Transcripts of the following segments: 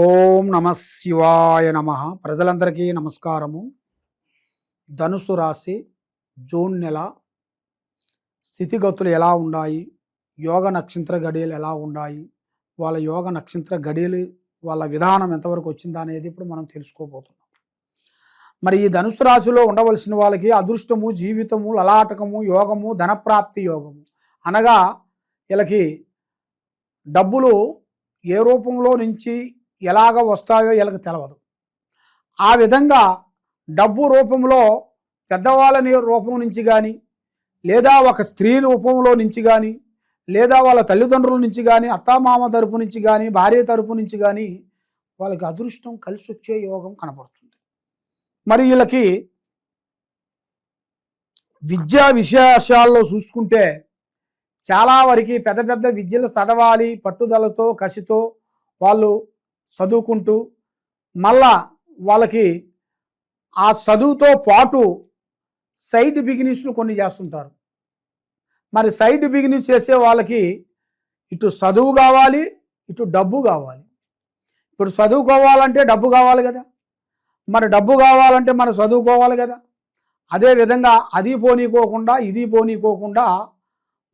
ఓం నమ శివాయ నమ. ప్రజలందరికీ నమస్కారము. ధనుసు రాశి జూన్ నెల స్థితిగతులు ఎలా ఉన్నాయి? యోగ నక్షత్ర గడియలు ఎలా ఉన్నాయి? వాళ్ళ యోగ నక్షత్ర గడియలు వాళ్ళ విధానం ఎంతవరకు వచ్చిందా అనేది ఇప్పుడు మనం తెలుసుకోబోతున్నాం. మరి ఈ ధనుసు రాశిలో ఉండవలసిన వాళ్ళకి అదృష్టము జీవితము లలాటకము యోగము ధనప్రాప్తి యోగము. అనగా వీళ్ళకి డబ్బులు ఏ రూపంలో నుంచి ఎలాగ వస్తాయో వీళ్ళకి తెలవదు. ఆ విధంగా డబ్బు రూపంలో పెద్దవాళ్ళని రూపం నుంచి కానీ లేదా ఒక స్త్రీ రూపంలో నుంచి కానీ లేదా వాళ్ళ తల్లిదండ్రుల నుంచి కానీ అత్తామామ తరపు నుంచి కానీ భార్య తరపు నుంచి కానీ వాళ్ళకి అదృష్టం కలిసి వచ్చే యోగం కనపడుతుంది. మరి వీళ్ళకి విద్యా విశేషాల్లో చూసుకుంటే చాలా వరకు పెద్ద పెద్ద విద్యలు చదవాలి పట్టుదలతో కసితో వాళ్ళు చదువుకుంటూ మళ్ళా వాళ్ళకి ఆ చదువుతో పాటు సైడ్ బిగినెస్లు కొన్ని చేస్తుంటారు. మరి సైడ్ బిగినెస్ చేసే వాళ్ళకి ఇటు చదువు కావాలి ఇటు డబ్బు కావాలి. ఇప్పుడు చదువుకోవాలంటే డబ్బు కావాలి కదా. మరి డబ్బు కావాలంటే మనం చదువుకోవాలి కదా. అదే విధంగా అది పోనీకోకుండా ఇది పోనీకోకుండా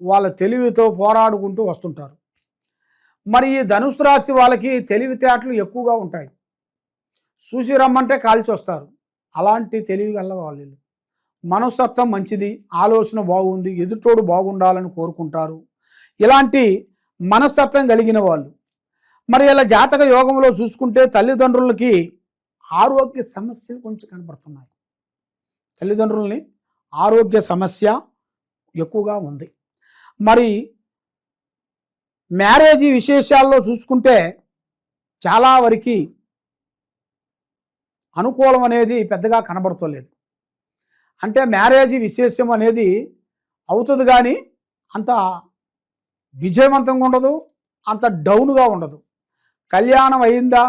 వాళ్ళ తెలివితో పోరాడుకుంటూ వస్తుంటారు. మరి ఈ ధనుసు రాశి వాళ్ళకి తెలివితేటలు ఎక్కువగా ఉంటాయి. చూసి రమ్మంటే కాల్చి వస్తారు. అలాంటి తెలివి గల వాళ్ళు మనస్తత్వం మంచిది ఆలోచన బాగుంది ఎదుటోడు బాగుండాలని కోరుకుంటారు. ఇలాంటి మనస్తత్వం కలిగిన వాళ్ళు. మరి ఇలా జాతక యోగంలో చూసుకుంటే తల్లిదండ్రులకి ఆరోగ్య సమస్యలు కొంచెం కనబడుతున్నాయి. తల్లిదండ్రుల్ని ఆరోగ్య సమస్య ఎక్కువగా ఉంది. మరి మ్యారేజ్ విశేషాల్లో చూసుకుంటే చాలా వరకు అనుకూలం అనేది పెద్దగా కనబడుతోలేదు. అంటే మ్యారేజ్ విశేషం అనేది అవుతుంది కానీ అంత విజయవంతంగా ఉండదు అంత డౌన్గా ఉండదు. కళ్యాణం అయిందా?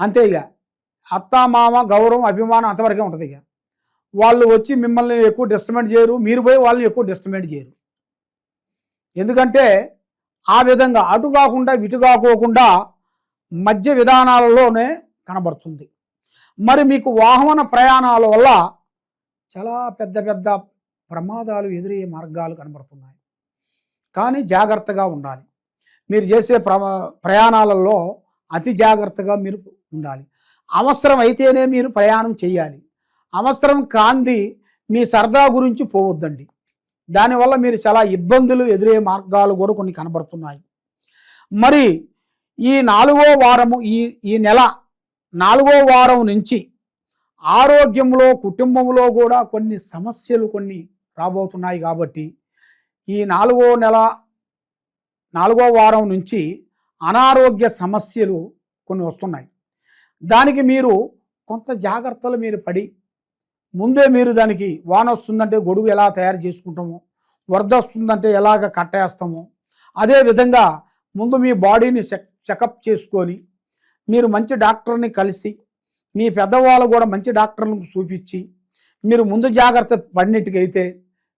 అంతే ఇక అత్త మామ గౌరవం అభిమానం అంతవరకే ఉంటుంది ఇక వాళ్ళు వచ్చి మిమ్మల్ని ఎక్కువ డిస్టర్బెంట్ చేయరు మీరు పోయి వాళ్ళని ఎక్కువ డిస్టర్బెంట్ చేయరు. ఎందుకంటే ఆ విధంగా అటు కాకుండా ఇటు కాకోకుండా మధ్య విధానాలలోనే కనబడుతుంది. మరి మీకు వాహన ప్రయాణాల వల్ల చాలా పెద్ద పెద్ద ప్రమాదాలు ఎదురయ్యే మార్గాలు కనబడుతున్నాయి. కానీ జాగ్రత్తగా ఉండాలి. మీరు చేసే ప్రయాణాలలో అతి జాగ్రత్తగా మీరు ఉండాలి. అవసరం అయితేనే మీరు ప్రయాణం చేయాలి. అవసరం కాంది మీ సరదా గురించి పోవద్దండి. దానివల్ల మీరు చాలా ఇబ్బందులు ఎదురయ్యే మార్గాలు కూడా కొన్ని కనబడుతున్నాయి. మరి ఈ నాలుగో వారము ఈ ఈ నెల నాలుగో వారం నుంచి ఆరోగ్యంలో కుటుంబంలో కూడా కొన్ని సమస్యలు కొన్ని రాబోతున్నాయి కాబట్టి ఈ నాలుగో నెల నాలుగో వారం నుంచి అనారోగ్య సమస్యలు కొన్ని వస్తున్నాయి. దానికి మీరు కొంత జాగ్రత్తలు మీరు పడి ముందే మీరు దానికి వాన వస్తుందంటే గొడుగు ఎలా తయారు చేసుకుంటాము? వరద వస్తుందంటే ఎలాగ కట్టేస్తామో? అదే విధంగా ముందు మీ బాడీని చెక్ చెకప్ చేసుకొని మీరు మంచి డాక్టర్ని కలిసి మీ పెద్దవాళ్ళు కూడా మంచి డాక్టర్లకు చూపించి మీరు ముందు జాగ్రత్త పడినట్టుకైతే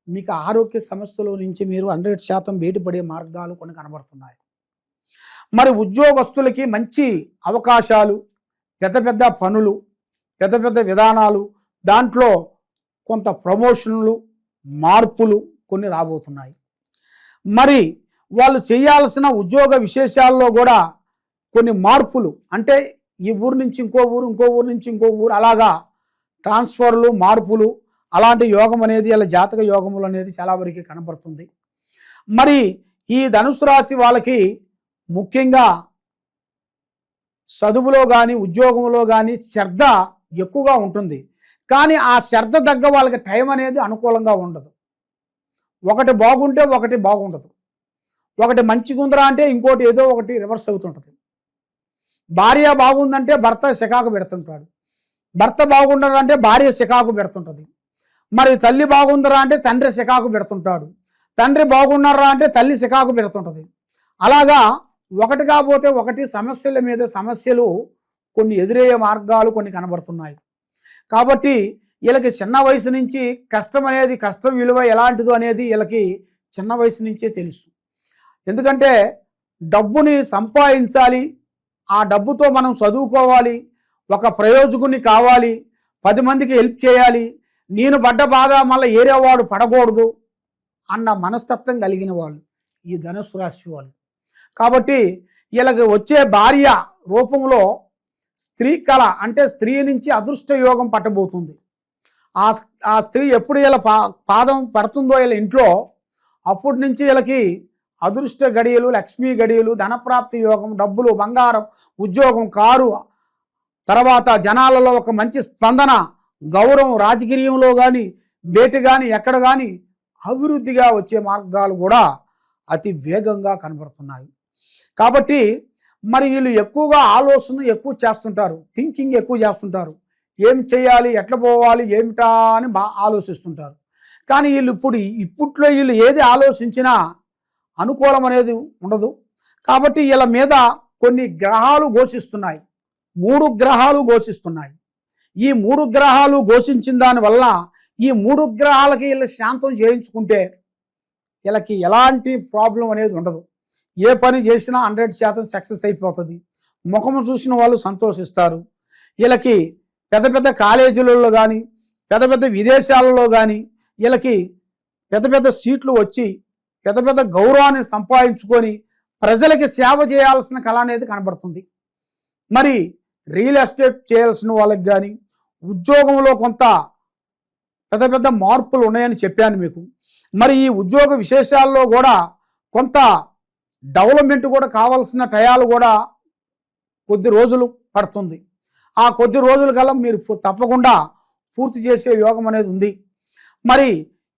మీకు ఆరోగ్య సమస్యలో నుంచి మీరు హండ్రెడ్ శాతం బయటపడే మార్గాలు కొన్ని కనబడుతున్నాయి. మరి ఉద్యోగస్తులకి మంచి అవకాశాలు పెద్ద పెద్ద పనులు పెద్ద పెద్ద విధానాలు దాంట్లో కొంత ప్రమోషన్లు మార్పులు కొన్ని రాబోతున్నాయి. మరి వాళ్ళు చేయాల్సిన ఉద్యోగ విశేషాల్లో కూడా కొన్ని మార్పులు అంటే ఈ ఊరు నుంచి ఇంకో ఊరు ఇంకో ఊరు నుంచి ఇంకో ఊరు అలాగా ట్రాన్స్ఫర్లు మార్పులు అలాంటి యోగం అనేది ఇలా జాతక యోగములు అనేది చాలా వరకు కనబడుతుంది. మరి ఈ ధనుసు రాశి వాళ్ళకి ముఖ్యంగా చదువులో కానీ ఉద్యోగంలో కానీ శ్రద్ధ ఎక్కువగా ఉంటుంది. కానీ ఆ శ్రద్ధ తగ్గ వాళ్ళకి టైం అనేది అనుకూలంగా ఉండదు. ఒకటి బాగుంటే ఒకటి బాగుండదు. ఒకటి మంచిగుందరా అంటే ఇంకోటి ఏదో ఒకటి రివర్స్ అవుతుంటుంది. భార్య బాగుందంటే భర్త సికాకు పెడుతుంటాడు. భర్త బాగుండరా అంటే భార్య సికాకు పెడుతుంటుంది. మరి తల్లి బాగుందరా అంటే తండ్రి సికాకు పెడుతుంటాడు. తండ్రి బాగున్నారా అంటే తల్లి సికాకు పెడుతుంటుంది. అలాగా ఒకటి కాకపోతే ఒకటి సమస్యల మీద సమస్యలు కొన్ని ఎదురయ్యే మార్గాలు కొన్ని కనబడుతున్నాయి. కాబట్టి వీళ్ళకి చిన్న వయసు నుంచి కష్టం అనేది కష్టం విలువ ఎలాంటిదో అనేది వీళ్ళకి చిన్న వయసు నుంచే తెలుసు. ఎందుకంటే డబ్బుని సంపాదించాలి ఆ డబ్బుతో మనం చదువుకోవాలి ఒక ప్రయోజకుని కావాలి పది మందికి హెల్ప్ చేయాలి నేను పడ్డ బాధ మళ్ళీ ఏరేవాడు పడకూడదు అన్న మనస్తత్వం కలిగిన వాళ్ళు ఈ ధనుసు రాశి వాళ్ళు. కాబట్టి వీళ్ళకి వచ్చే భార్య రూపంలో స్త్రీ కళ అంటే స్త్రీ నుంచి అదృష్ట యోగం పట్టబోతుంది. ఆ ఆ స్త్రీ ఎప్పుడు వీళ్ళ పా పాదం పడుతుందో ఇలా ఇంట్లో అప్పటి నుంచి వీళ్ళకి అదృష్ట గడియలు లక్ష్మీ గడియలు ధనప్రాప్తి యోగం డబ్బులు బంగారం ఉద్యోగం కారు తర్వాత జనాలలో ఒక మంచి స్పందన గౌరవం రాజకీయంలో కానీ బేటి కానీ ఎక్కడ కానీ అభివృద్ధిగా వచ్చే మార్గాలు కూడా అతి వేగంగా కనబడుతున్నాయి. కాబట్టి మరి వీళ్ళు ఎక్కువగా ఆలోచన ఎక్కువ చేస్తుంటారు థింకింగ్ ఎక్కువ చేస్తుంటారు. ఏం చేయాలి ఎట్లా పోవాలి ఏమిటా అని బాగా ఆలోచిస్తుంటారు. కానీ వీళ్ళు ఇప్పుడు ఇప్పట్లో వీళ్ళు ఏది ఆలోచించినా అనుకూలం అనేది ఉండదు. కాబట్టి వీళ్ళ మీద కొన్ని గ్రహాలు ఘోషిస్తున్నాయి. మూడు గ్రహాలు ఘోషిస్తున్నాయి. ఈ మూడు గ్రహాలు ఘోషించిన దానివల్ల ఈ మూడు గ్రహాలకి వీళ్ళు శాంతం చేయించుకుంటే వీళ్ళకి ఎలాంటి ప్రాబ్లం అనేది ఉండదు. ఏ పని చేసినా హండ్రెడ్ శాతం సక్సెస్ అయిపోతుంది. ముఖము చూసిన వాళ్ళు సంతోషిస్తారు. వీళ్ళకి పెద్ద పెద్ద కాలేజీలలో కానీ పెద్ద పెద్ద విదేశాలలో కానీ వీళ్ళకి పెద్ద పెద్ద సీట్లు వచ్చి పెద్ద పెద్ద గౌరవాన్ని సంపాదించుకొని ప్రజలకి సేవ చేయాల్సిన కళ అనేది కనబడుతుంది. మరి రియల్ ఎస్టేట్ చేయాల్సిన వాళ్ళకి కానీ ఉద్యోగంలో కొంత పెద్ద పెద్ద మార్పులు ఉన్నాయని చెప్పాను మీకు. మరి ఈ ఉద్యోగ విశేషాల్లో కూడా కొంత డెవలప్మెంట్ కూడా కావాల్సిన టయాలు కూడా కొద్ది రోజులు పడుతుంది. ఆ కొద్ది రోజుల కల్లా మీరు తప్పకుండా పూర్తి చేసే యోగం అనేది ఉంది. మరి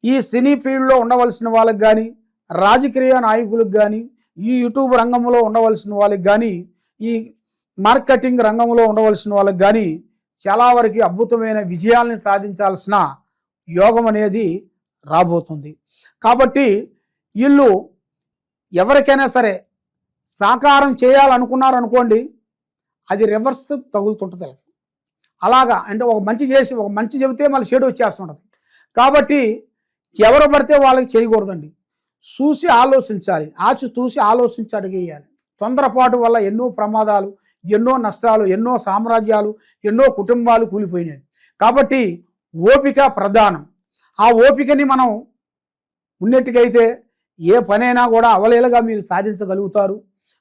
ఈ సినీ ఫీల్డ్లో ఉండవలసిన వాళ్ళకి కానీ రాజకీయ నాయకులకు కానీ ఈ యూట్యూబ్ రంగంలో ఉండవలసిన వాళ్ళకి కానీ ఈ మార్కెటింగ్ రంగంలో ఉండవలసిన వాళ్ళకి కానీ చాలా వరకు అద్భుతమైన విజయాల్ని సాధించాల్సిన యోగం అనేది రాబోతుంది. కాబట్టి వీళ్ళు ఎవరికైనా సరే సాకారం చేయాలనుకున్నారనుకోండి అది రివర్స్ తగులుతుంటుంది అలాగా అంటే ఒక మంచి చేసి ఒక మంచి చెబితే మళ్ళీ షేడ్ వచ్చేస్తుంటుంది. కాబట్టి ఎవరు పడితే వాళ్ళకి చేయకూడదండి. చూసి ఆలోచించాలి. ఆచి చూసి ఆలోచించి అడిగేయాలి. తొందరపాటు వల్ల ఎన్నో ప్రమాదాలు ఎన్నో నష్టాలు ఎన్నో సామ్రాజ్యాలు ఎన్నో కుటుంబాలు కూలిపోయినాయి. కాబట్టి ఓపిక ప్రధానం. ఆ ఓపికని మనం ఉన్నట్టుగైతే ఏ పనైనా కూడా అవలేలుగా మీరు సాధించగలుగుతారు.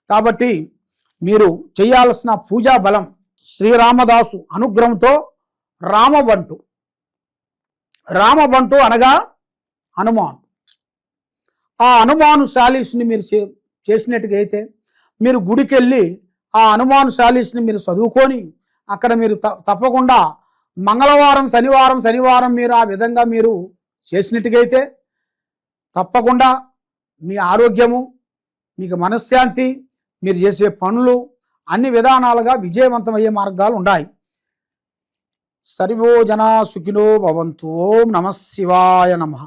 కాబట్టి మీరు చేయాల్సిన పూజా బలం శ్రీరామదాసు అనుగ్రహంతో రామబంటు రామబంటు అనగా హనుమాన్. ఆ హనుమాను శాలీస్ని మీరు చే చేసినట్టుగా అయితే మీరు గుడికి వెళ్ళి ఆ హనుమాను శాలీస్ని మీరు చదువుకొని అక్కడ మీరు తప్పకుండా మంగళవారం శనివారం శనివారం మీరు ఆ విధంగా మీరు చేసినట్టుగైతే తప్పకుండా మీ ఆరోగ్యము మీకు మనశ్శాంతి మీరు చేసే పనులు అన్ని విధానాలుగా విజయవంతమయ్యే మార్గాలు ఉన్నాయి. సర్వో జనా సుఖినో భవంతు. ఓం నమ శివాయ నమః.